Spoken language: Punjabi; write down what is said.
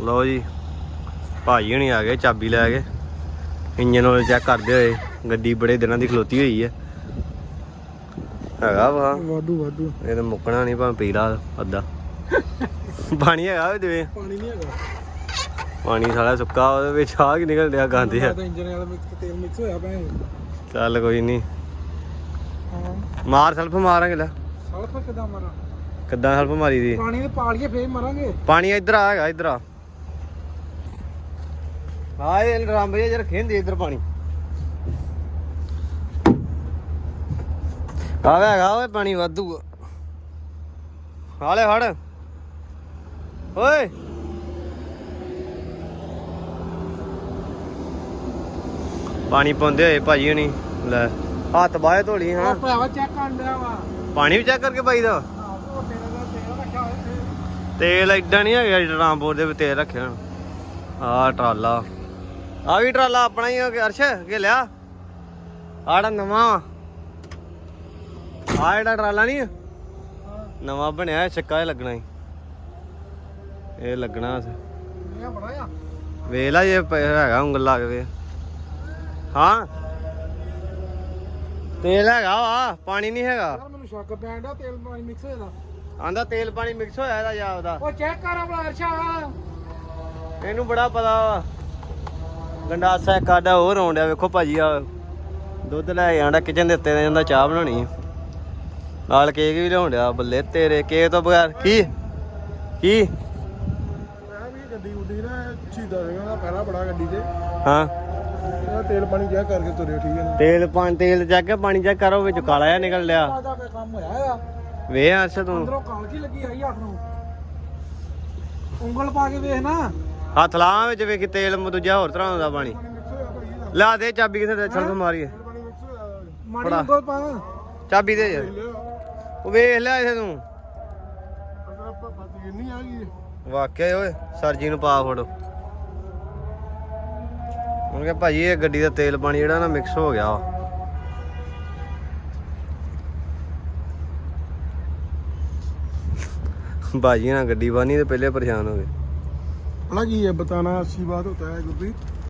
ਲਓ ਜੀ ਭਾਜੀ ਹਣੀ ਆ ਗਏ ਚਾਬੀ ਲੈ ਕੇ। ਇੰਜਨ ਆਇਲ ਚੈੱਕ ਕਰਦੇ ਹੋਏ ਗੱਡੀ ਬੜੇ ਦਿਨਾਂ ਦੀ ਖਲੋਤੀ ਹੋਈ ਹੈ ਹੈਗਾ ਵਾ। ਵਾਧੂ ਵਾਧੂ। ਇਹ ਤਾਂ ਮੁੱਕਣਾ ਨਹੀਂ ਭਾਵੇਂ ਪੀ ਲਾ ਅੱਧਾ। ਪਾਣੀ ਹੈਗਾ ਉਹ ਜਿਵੇਂ ਪਾਣੀ ਨਹੀਂ ਹੈਗਾ। ਪਾਣੀ ਸਾਲਾ ਸੁੱਕਾ ਉਹਦੇ ਵਿੱਚ ਆ ਕੀ ਨਿਕਲ ਰਿਹਾ ਗਾਂਦੇ ਆ ਤਾਂ ਇੰਜਨ ਵਾਲਾ ਮਿਕਸ ਤੇਲ ਮਿਕਸ ਹੋਇਆ ਪਿਆ ਚੱਲ ਕੋਈ ਨਹੀਂ ਮਾਰ ਸਲਫ ਮਾਰਾਂਗੇ ਲੈ। ਸਲਫ ਕਿਦਾਂ ਮਾਰਾਂ? ਕਿੱਦਾਂ ਸਲਫ ਮਾਰੀ ਦੀ? ਪਾਣੀ ਦੇ ਪਾ ਲਈਏ ਫੇਰ ਮਰਾਂਗੇ। ਪਾਣੀ ਇੱਧਰ ਆ ਹੈਗਾ ਇੱਧਰ ਆ। ਹਾਂ ਇਹ ਡਰਮ ਜੇ ਰੱਖੇ ਹੁੰਦੇ ਇੱਧਰ ਪਾਣੀ। ਆਵੇ ਹੈਗਾ ਓਏ ਪਾਣੀ ਵਾਧੂ ਹਾਲੇ ਫੜ। ਓਏ। ਪਾਣੀ ਪਾਉਂਦੇ ਹੋਏ ਭਾਜੀ ਹਣੀ ਲੈ ਹੱਥ ਬਾਹੇ ਧੋਲੀ ਹਾਂ। ਭਰਾਵਾ ਚੈੱਕ ਕਰ ਲਿਆ ਵਾ। ਪਾਣੀ ਵੀ ਚੈੱਕ ਕਰਕੇ ਦਾ? ਤੇਲ ਐਡਾ ਨਹੀਂ ਹੈਗਾ ਜਿਹੜਾ ਰਾਮਪੁਰ ਦੇ ਵੀ ਤੇਲ ਰੱਖਿਆ ਆ ਟਰਾਲਾ। ਆ ਵੀ ਟਰਾਲਾ ਆਪਣਾ ਹੀ ਆ ਅਰਸ਼ ਕਿ ਲਿਆ? ਆੜਾ ਨਵਾਂ ਆ ਜਿਹੜਾ ਟਰਾਲਾ ਨਹੀਂ ਨਵਾਂ ਬਣਿਆ ਛੱਕਾ ਲੱਗਣਾ ਹੀ ਇਹ ਲੱਗਣਾ ਸੀ ਇਹ ਬੜਾ ਆ ਵੇਖ ਲਾ ਜੇ ਪ- ਹੈਗਾ ਉਂਗਲ ਲਾ ਕੇ ਵੇ ਹਾਂ? ਤੇਲ ਹੈਗਾ ਵਾ ਪਾਣੀ ਨਹੀਂ ਹੈਗਾ। ਮੈਨੂੰ ਸ਼ੱਕ ਪੈਣ ਡਿਆ ਤੇਲ ਪਾਣੀ ਮਿਕਸ ਹੋਇਆ ਦਾ ਆਂਦਾ ਤੇਲ ਪਾਣੀ ਮਿਕਸ ਹੋਇਆ ਇਹਦਾ ਜਾਪਦਾ ਉਹ ਚੈੱਕ ਕਰ ਆਪਣਾ ਅਰਸ਼ਾ ਇਹਨੂੰ ਬੜਾ ਪਤਾ ਵਾ। ਗੰਡਾਸਾ ਇੱਕ ਆਡਾ ਹੋਰ ਆਉਂਦਿਆ ਵੇਖੋ ਭਾਜੀ ਆ ਦੁੱਧ ਲੈ ਆਂਦਾ ਕਿਚਨ ਦੇ ਉੱਤੇ ਜਾਂਦਾ ਚਾਹ ਬਣਾਉਣੀ ਨਾਲ ਕੇਕ ਵੀ ਲਿਆਉਣ ਡਿਆ ਬੱਲੇ ਤੇਰੇ ਕੇਕ ਤੋਂ ਬਗੈਰ ਕੀ? ਕੀ? ਮੈਂ ਵੀ ਗੱਡੀ ਉੱਡੀ ਨਾ ਛੀਦਾ ਸਿੰਘਾਂ ਦਾ ਪਹਿਰਾ ਬੜਾ ਗੱਡੀ ਤੇ। ਹਾਂ। ਇਹਦਾ ਤੇਲ ਪਾਣੀ ਚੈੱਕ ਕਰਕੇ ਤੁਰੇ ਠੀਕ ਹੈ ਨਾ ਤੇਲ ਪਾਣੀ ਤੇਲ ਚੱਕ ਕੇ ਪਾਣੀ ਚੈੱਕ ਕਰੋ ਵਿੱਚ ਕਾਲਾ ਜਿਹਾ ਨਿਕਲ ਲਿਆ ਕੰਮ ਹੋਇਆ ਆ। ਵੇ ਅਰਸ਼ ਤੂੰ। ਅੰਦਰੋਂ ਕਾਲ ਕੀ ਲੱਗੀ ਆਈ ਹੱਥ ਨੂੰ? ਉਂਗਲ ਪਾ ਕੇ ਵੇਖ ਨਾ। ਹੱਥ ਲਾ ਵਿੱਚ ਵੇਖੀ ਤੇਲ ਦੂਜਾ ਹੋਰ ਤਰ੍ਹਾਂ ਦਾ ਪਾਣੀ। ਲਾ ਦੇ ਚਾਬੀ ਕਿਸੇ ਦੇ ਛੜ ਤੋਂ ਮਾਰੀਏ। ਚਾਬੀ ਦੇ। ਯਾਰ ਉਹ ਵੇਖ ਲੈ ਇਥੇ ਤੂੰ। ਵਾਕਿਆ ਹੀ ਓਏ ਸਰਜੀ ਨੂੰ ਪਾ ਫੜੋ। ਹੁਣ ਕਿ ਭਾਜੀ ਇਹ ਗੱਡੀ ਦਾ ਤੇਲ ਪਾਣੀ ਜਿਹੜਾ ਨਾ ਮਿਕਸ ਹੋ ਗਿਆ ਵਾ। ਭਾਜੀ ਨਾਲ ਗੱਡੀ ਬਾਨੀ ਤੇ ਪਹਿਲੇ ਪਰੇਸ਼ਾਨ ਹੋ ਗਏ। बड़ा की है बताना अच्छी बात होता है गुरप्रीत